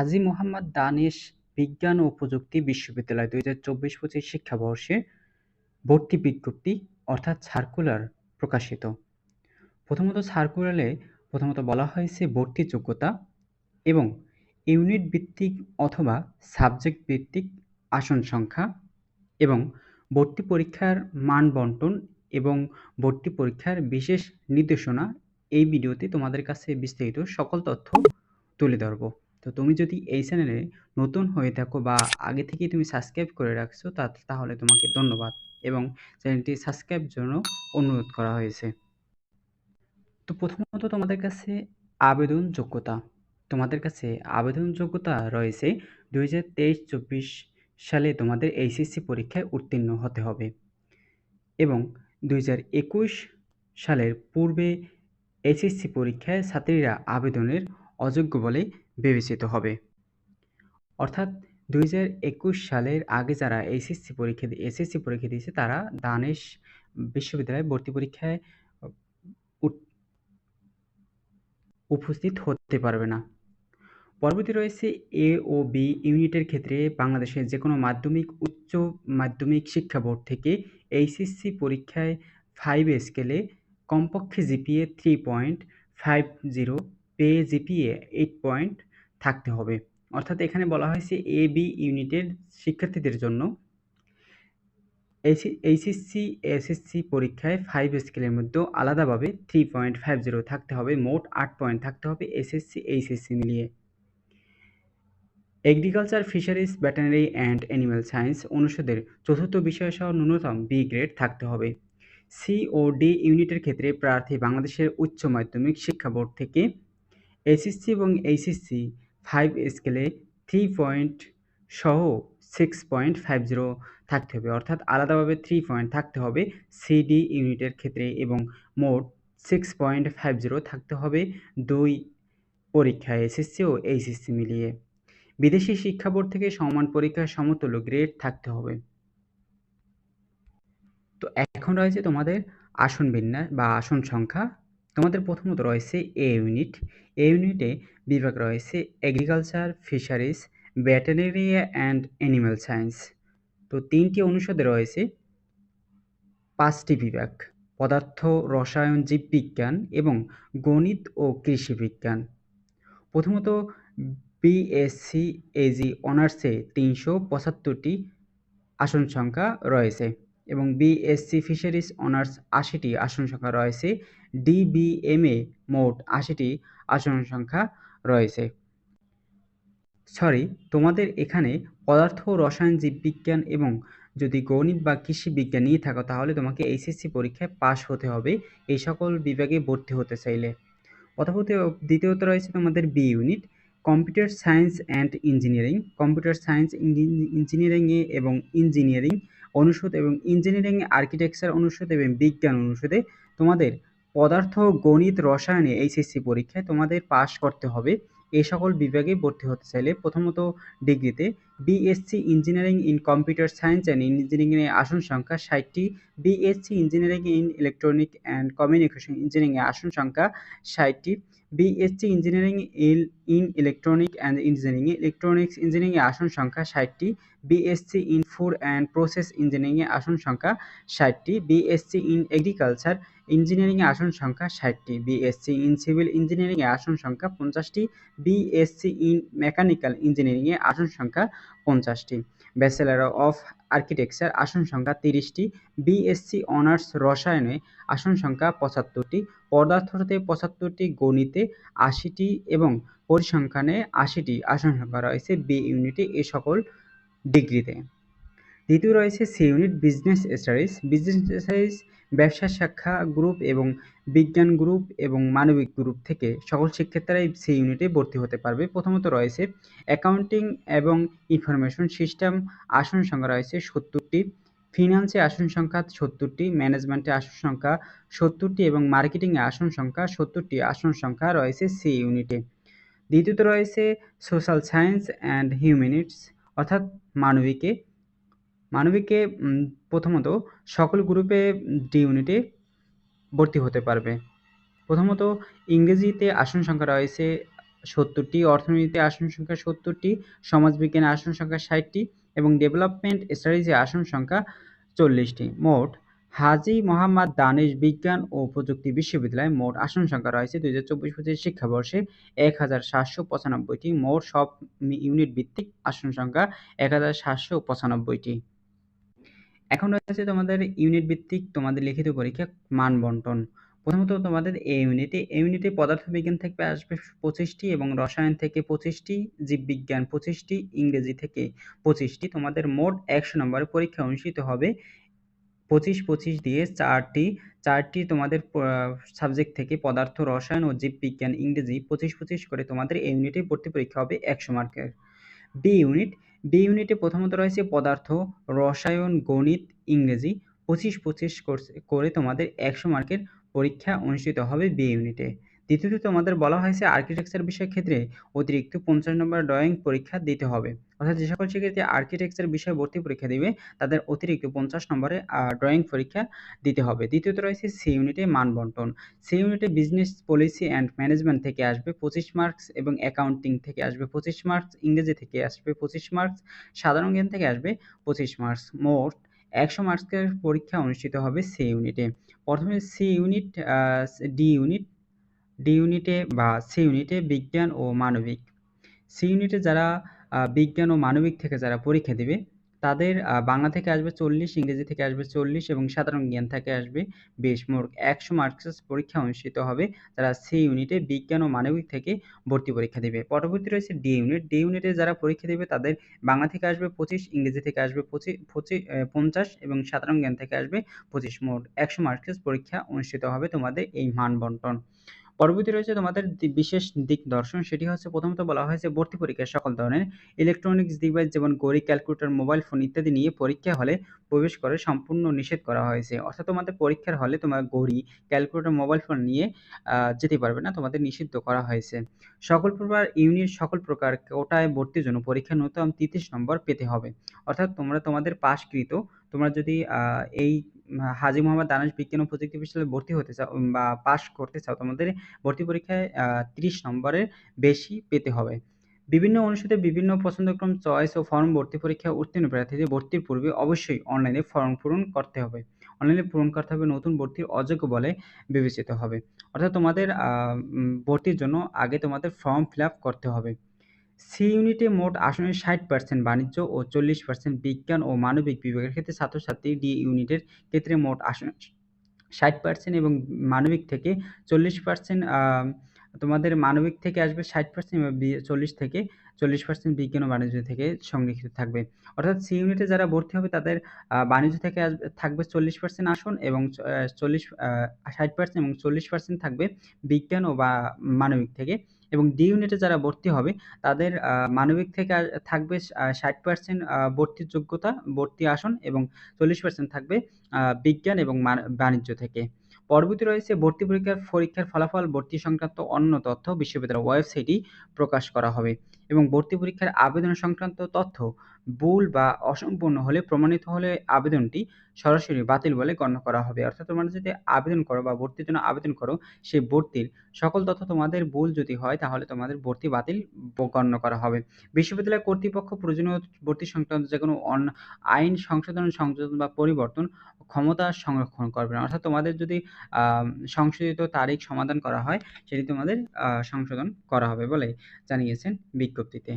কাজী মোহাম্মদ দানেশ বিজ্ঞান ও প্রযুক্তি বিশ্ববিদ্যালয় দুই হাজার চব্বিশ পঁচিশ শিক্ষাবর্ষে ভর্তি বিজ্ঞপ্তি, অর্থাৎ সার্কুলার প্রকাশিত। প্রথমত সার্কুলারে প্রথমত বলা হয়েছে ভর্তি যোগ্যতা এবং ইউনিট ভিত্তিক অথবা সাবজেক্ট ভিত্তিক আসন সংখ্যা এবং ভর্তি পরীক্ষার মান বন্টন এবং ভর্তি পরীক্ষার বিশেষ নির্দেশনা এই ভিডিওতে তোমাদের কাছে বিস্তারিত সকল তথ্য তুলে ধরবো। তো তুমি যদি এই চ্যানেলে নতুন হয়ে থাকো বা আগে থেকেই তুমি সাবস্ক্রাইব করে রাখছো, তা, তাহলে তোমাকে ধন্যবাদ এবং চ্যানেলটি সাবস্ক্রাইব জন্য অনুরোধ করা হয়েছে। তো প্রথমত তোমাদের কাছে আবেদন যোগ্যতা তোমাদের কাছে আবেদন যোগ্যতা রয়েছে দুই হাজার তেইশ চব্বিশ সালে তোমাদের এইচএসসি পরীক্ষায় উত্তীর্ণ হতে হবে এবং দুই হাজার একুশ সালের পূর্বে এইচএসসি পরীক্ষায় ছাত্রীরা আবেদনের অযোগ্য বলে বিবেচিত হবে। অর্থাৎ দুই হাজার একুশ সালের আগে যারা এইচএসসি পরীক্ষা এসএসসি পরীক্ষা দিয়েছে, তারা দানেশ বিশ্ববিদ্যালয়ে ভর্তি পরীক্ষায় উপস্থিত হতে পারবে না। পরবর্তী রয়েছে এ ও বি ইউনিটের ক্ষেত্রে বাংলাদেশের যে কোনো মাধ্যমিক, উচ্চ মাধ্যমিক শিক্ষা বোর্ড থেকে এইচএসসি পরীক্ষায় ফাইভ স্কেলে কমপক্ষে GPA three point five zero pay GPA eight point থাকতে হবে। অর্থাৎ এখানে বলা হয়েছে এ বি ইউনিটের শিক্ষার্থীদের জন্য এইচএসসি এসএসসি পরীক্ষায় ফাইভ স্কেলের মধ্যেও আলাদাভাবে থ্রি পয়েন্ট ফাইভ জিরো থাকতে হবে, মোট আট পয়েন্ট থাকতে হবে এসএসসি এইচএসসি মিলিয়ে। Agriculture fisheries veterinary and animal science অনুষদের চতুর্থ বিষয় সহ ন্যূনতম বি গ্রেড থাকতে হবে। সি ও ডি ইউনিটের ক্ষেত্রে প্রার্থী বাংলাদেশের উচ্চ মাধ্যমিক শিক্ষা বোর্ড থেকে এসএসসি এবং এইচএসসি ফাইভ স্কেলে থ্রি পয়েন্ট সহ সিক্স পয়েন্ট ফাইভ জিরো থাকতে হবে। অর্থাৎ আলাদাভাবে থ্রি পয়েন্ট থাকতে হবে সিডি ইউনিটের ক্ষেত্রে এবং মোট সিক্স পয়েন্ট ফাইভ জিরো থাকতে হবে দুই পরীক্ষায় এসএসসি ও এইচএসসি মিলিয়ে। বিদেশি শিক্ষা বোর্ড থেকে সমান পরীক্ষার সমতুল্য গ্রেড থাকতে হবে। তো এখন রয়েছে তোমাদের আসন বিন্যাস বা আসন সংখ্যা। তোমাদের প্রথমত রয়েছে এ ইউনিট এ ইউনিটে বিভাগ রয়েছে agriculture fisheries veterinary and animal science তো তিনটি অনুষদে রয়েছে পাঁচটি বিভাগ, পদার্থ, রসায়ন, জীববিজ্ঞান এবং গণিত ও কৃষি বিজ্ঞান। প্রথমত বিএসসি এজি অনার্সে তিনশো পঁচাত্তরটি আসন সংখ্যা রয়েছে। এবং বিএসসি ফিশারিজ অনার্স আশিটি আসন সংখ্যা রয়েছে। ডিবিএমএ মোট আশিটি আসন সংখ্যা রয়েছে। সরি তোমাদের এখানে পদার্থ রসায়ন, জীববিজ্ঞান এবং যদি গণিত বা কৃষি বিজ্ঞান নিয়ে থাকো, তাহলে তোমাকে এইচএসসি পরীক্ষায় পাশ হতে হবে। এই সকল বিভাগে ভর্তি হতে চাইলে। পরবর্তী দ্বিতীয়ত রয়েছে তোমাদের B unit computer science and engineering computer science ইঞ্জিনিয়ারিংয়ে এবং ইঞ্জিনিয়ারিং অনুষদ এবং ইঞ্জিনিয়ারিং আর্কিটেকচার অনুষদ এবং বিজ্ঞান অনুষদে তোমাদের পদার্থ গণিত রসায়নে এইচএসসি পরীক্ষায় তোমাদের পাশ করতে হবে। এই সকল বিভাগে ভর্তি হতে চাইলে প্রথমত ডিগ্রিতে BSc engineering in computer science and ইঞ্জিনিয়ারিংয়ে আসন সংখ্যা ষাটটি। BSc engineering in electronic and communication ইঞ্জিনিয়ারিংয়ে আসন সংখ্যা ষাটটি। BSc engineering in electronic and ইঞ্জিনিয়ারিংয়ে ইলেকট্রনিক্স ইঞ্জিনিয়ারিংয়ে আসন সংখ্যা ষাটটি। BSc in food and process ইঞ্জিনিয়ারিংয়ে আসন সংখ্যা ষাটটি। বিএসসি ইন এগ্রিকালচার ইঞ্জিনিয়ারিংয়ে আসন সংখ্যা ষাটটি বিএসসি ইন সিভিল ইঞ্জিনিয়ারিংয়ে আসন সংখ্যা পঞ্চাশটি বিএসসি ইন মেকানিক্যাল ইঞ্জিনিয়ারিংয়ে আসন সংখ্যা পঞ্চাশটি। ব্যাচেলার অফ আর্কিটেকচার আসন সংখ্যা তিরিশটি বিএসসি অনার্স রসায়নে আসন সংখ্যা পঁচাত্তরটি পদার্থতে পঁচাত্তরটি, গণিতে আশিটি এবং পরিসংখ্যানে আশিটি আসন সংখ্যা রয়েছে বি ইউনিটে এ সকল ডিগ্রিতে। দ্বিতীয় রয়েছে C unit business studies business studies ব্যবসা শাখা গ্রুপ এবং বিজ্ঞান গ্রুপ এবং মানবিক গ্রুপ থেকে সকল শিক্ষার্থীরাই সি ইউনিটে ভর্তি হতে পারবে। প্রথমত রয়েছে অ্যাকাউন্টিং এবং ইনফরমেশন সিস্টেম আসন সংখ্যা রয়েছে সত্তরটি। ফিনান্সে আসন সংখ্যা সত্তরটি ম্যানেজমেন্টে আসন সংখ্যা সত্তরটি এবং মার্কেটিংয়ে আসন সংখ্যা সত্তরটি। আসন সংখ্যা রয়েছে সি ইউনিটে দ্বিতীয়ত রয়েছে সোশ্যাল সায়েন্স অ্যান্ড হিউম্যানিটিস অর্থাৎ মানবিকে। মানবিকে প্রথমত সকল গ্রুপে ডি ইউনিটে ভর্তি হতে পারবে। প্রথমত ইংরেজিতে আসন সংখ্যা রয়েছে সত্তরটি, অর্থনীতিতে আসন সংখ্যা সত্তরটি, সমাজবিজ্ঞানে আসন সংখ্যা ষাটটি এবং ডেভেলপমেন্ট স্টাডিজে আসন সংখ্যা চল্লিশটি। মোট হাজী মোহাম্মদ দানিশ বিজ্ঞান ও প্রযুক্তি বিশ্ববিদ্যালয়ে মোট আসন সংখ্যা রয়েছে দুই হাজার চব্বিশ পঁচিশ শিক্ষাবর্ষে এক হাজার সাতশো পঁচানব্বইটি। মোট সব ইউনিট ভিত্তিক আসন সংখ্যা এক হাজার সাতশো পঁচানব্বইটি। এখন রয়েছে তোমাদের ইউনিট ভিত্তিক তোমাদের লিখিত পরীক্ষা মান বন্টন। প্রথমত তোমাদের এ ইউনিটে এ ইউনিটে পদার্থবিজ্ঞান থেকে আসবে পঁচিশটি এবং রসায়ন থেকে পঁচিশটি, জীববিজ্ঞান পঁচিশটি, ইংরেজি থেকে পঁচিশটি। তোমাদের মোট একশো নম্বরের পরীক্ষা অনুষ্ঠিত হবে পঁচিশ পঁচিশ দিয়ে চারটি। চারটি তোমাদের সাবজেক্ট থেকে পদার্থ, রসায়ন ও জীববিজ্ঞান, ইংরেজি পঁচিশ পঁচিশ করে তোমাদের এই ইউনিটে ভর্তি পরীক্ষা হবে একশো মার্কের বি ইউনিট বি ইউনিটে প্রথমত রয়েছে পদার্থ, রসায়ন, গণিত, ইংরেজি, পঁচিশ পঁচিশ করে তোমাদের একশো মার্কের পরীক্ষা অনুষ্ঠিত হবে বি ইউনিটে। দ্বিতীয়ত তোমাদের বলা হয়েছে আর্কিটেকচার বিষয়ের ক্ষেত্রে অতিরিক্ত পঞ্চাশ নম্বর ড্রয়িং পরীক্ষা দিতে হবে। অর্থাৎ যে সকল শিক্ষার্থী আর্কিটেকচার বিষয়ে ভর্তি পরীক্ষা দিবে, তাদের অতিরিক্ত পঞ্চাশ নম্বরে ড্রয়িং পরীক্ষা দিতে হবে। দ্বিতীয়ত রয়েছে সি ইউনিটে বন্টন। সি ইউনিটে বিজনেস পলিসি অ্যান্ড ম্যানেজমেন্ট থেকে আসবে পঁচিশ মার্কস এবং অ্যাকাউন্টিং থেকে আসবে পঁচিশ মার্কস ইংরেজি থেকে আসবে পঁচিশ মার্কস সাধারণ জ্ঞান থেকে আসবে পঁচিশ মার্কস মোট একশো মার্কসের পরীক্ষা অনুষ্ঠিত হবে সি ইউনিটে প্রথমে C unit D unit D ইউনিটে বা সি ইউনিটে বিজ্ঞান ও মানবিক। সি ইউনিটে যারা বিজ্ঞান ও মানবিক থেকে যারা পরীক্ষা দেবে, তাদের বাংলা থেকে আসবে চল্লিশ, ইংরেজি থেকে আসবে চল্লিশ এবং সাধারণ জ্ঞান থেকে আসবে বিশ। মোট একশো মার্কসের পরীক্ষা অনুষ্ঠিত হবে তারা সি ইউনিটে বিজ্ঞান ও মানবিক থেকে ভর্তি পরীক্ষা দেবে। পরবর্তী রয়েছে ডি ইউনিট। ডি ইউনিটে যারা পরীক্ষা দেবে, তাদের বাংলা থেকে আসবে পঁচিশ, ইংরেজি থেকে আসবে পঁচিশ পঁচিশ পঞ্চাশ এবং সাধারণ জ্ঞান থেকে আসবে পঁচিশ। মোট একশো মার্কসের পরীক্ষা অনুষ্ঠিত হবে তোমাদের এই মান বন্টন পরবর্তী রয়েছে তোমাদের বিশেষ দিক দর্শন। সেটি হচ্ছে প্রথমত বলা হয়েছে ভর্তি পরীক্ষায় সকল ধরনের ইলেকট্রনিক্স ডিভাইস যেমন ঘড়ি ক্যালকুলেটর মোবাইল ফোন ইত্যাদি নিয়ে পরীক্ষা হলে প্রবেশ করে সম্পূর্ণ নিষেধ করা হয়েছে। অর্থাৎ তোমাদের পরীক্ষার হলে তোমার ঘড়ি ক্যালকুলেটর মোবাইল ফোন নিয়ে যেতে পারবে না, তোমাদের নিষিদ্ধ করা হয়েছে। সকল প্রকার ইউনিট, সকল প্রকার কোটায় ভর্তির জন্য পরীক্ষা ন্যূনতম তিরিশ নম্বর পেতে হবে। অর্থাৎ তোমরা তোমাদের পাশকৃত, তোমরা যদি এই হাজী মোহাম্মদ দানেশ বিজ্ঞান ও প্রযুক্তি বিশ্ববিদ্যালয়ে ভর্তি হতে চাও বা পাশ করতে চাও, তোমাদের ভর্তি পরীক্ষায় তিরিশ নম্বরের বেশি পেতে হবে। বিভিন্ন অনুষদে বিভিন্ন পছন্দক্রম চয়েস ও ফর্ম ভর্তি পরীক্ষা উত্তীর্ণ প্রার্থীদের ভর্তির পূর্বে অবশ্যই অনলাইনে ফর্ম পূরণ করতে হবে। অনলাইনে পূরণ করতে হবে নতুন ভর্তির অযোগ্য বলে বিবেচিত হবে। অর্থাৎ তোমাদের ভর্তির জন্য আগে তোমাদের ফর্ম ফিল করতে হবে। সি ইউনিটে মোট আসনের ষাট পার্সেন্ট বাণিজ্য ও চল্লিশ পার্সেন্ট বিজ্ঞান ও মানবিক বিভাগের ক্ষেত্রে ছাত্রছাত্রী ডি ইউনিটের ক্ষেত্রে মোট আসন ষাট পার্সেন্ট এবং মানবিক থেকে চল্লিশ পার্সেন্ট তোমাদের মানবিক থেকে আসবে ষাট পার্সেন্ট চল্লিশ থেকে চল্লিশ পার্সেন্ট বিজ্ঞান ও বাণিজ্য থেকে সংরক্ষিত থাকবে। অর্থাৎ সি ইউনিটে যারা ভর্তি হবে তাদের বাণিজ্য থেকে আসবে থাকবে চল্লিশ পার্সেন্ট আসন এবং চল্লিশ ষাট পার্সেন্ট এবং চল্লিশ পার্সেন্ট থাকবে বিজ্ঞান ও বা, মানবিক থেকে। এবং ডি ইউনিটে যারা ভর্তি হবে, তাদের মানবিক থেকে থাকবে ষাট পার্সেন্ট ভর্তির যোগ্যতা, ভর্তি আসন এবং চল্লিশ পার্সেন্ট থাকবে বিজ্ঞান এবং বাণিজ্য থেকে। পরবর্তী রয়েছে ভর্তি পরীক্ষার পরীক্ষার ফলাফল, ভর্তি সংক্রান্ত অন্য তথ্য বিশ্ববিদ্যালয়ের ওয়েবসাইটই প্রকাশ করা হবে এবং ভর্তি পরীক্ষার আবেদন সংক্রান্ত তথ্য ভুল বা অসম্পূর্ণ হলে, প্রমাণিত হলে আবেদনটি সরাসরি বাতিল বলে গণ্য করা হবে। অর্থাৎ তোমরা যদি আবেদন করো বা ভর্তির জন্য আবেদন করো, সেই ভর্তির সকল তথ্য তোমাদের ভুল যদি হয়, তাহলে তোমাদের ভর্তি বাতিল গণ্য করা হবে। বিশ্ববিদ্যালয় কর্তৃপক্ষ প্রয়োজনীয় ভর্তি সংক্রান্ত যে কোনো আইন সংশোধন, সংযোজন বা পরিবর্তন ক্ষমতা সংরক্ষণ করবে না। অর্থাৎ তোমাদের যদি সংশোধিত তারিখ সমাধান করা হয়, সেটি তোমাদের সংশোধন করা হবে বলে জানিয়েছেন বিজ্ঞপ্তিতে।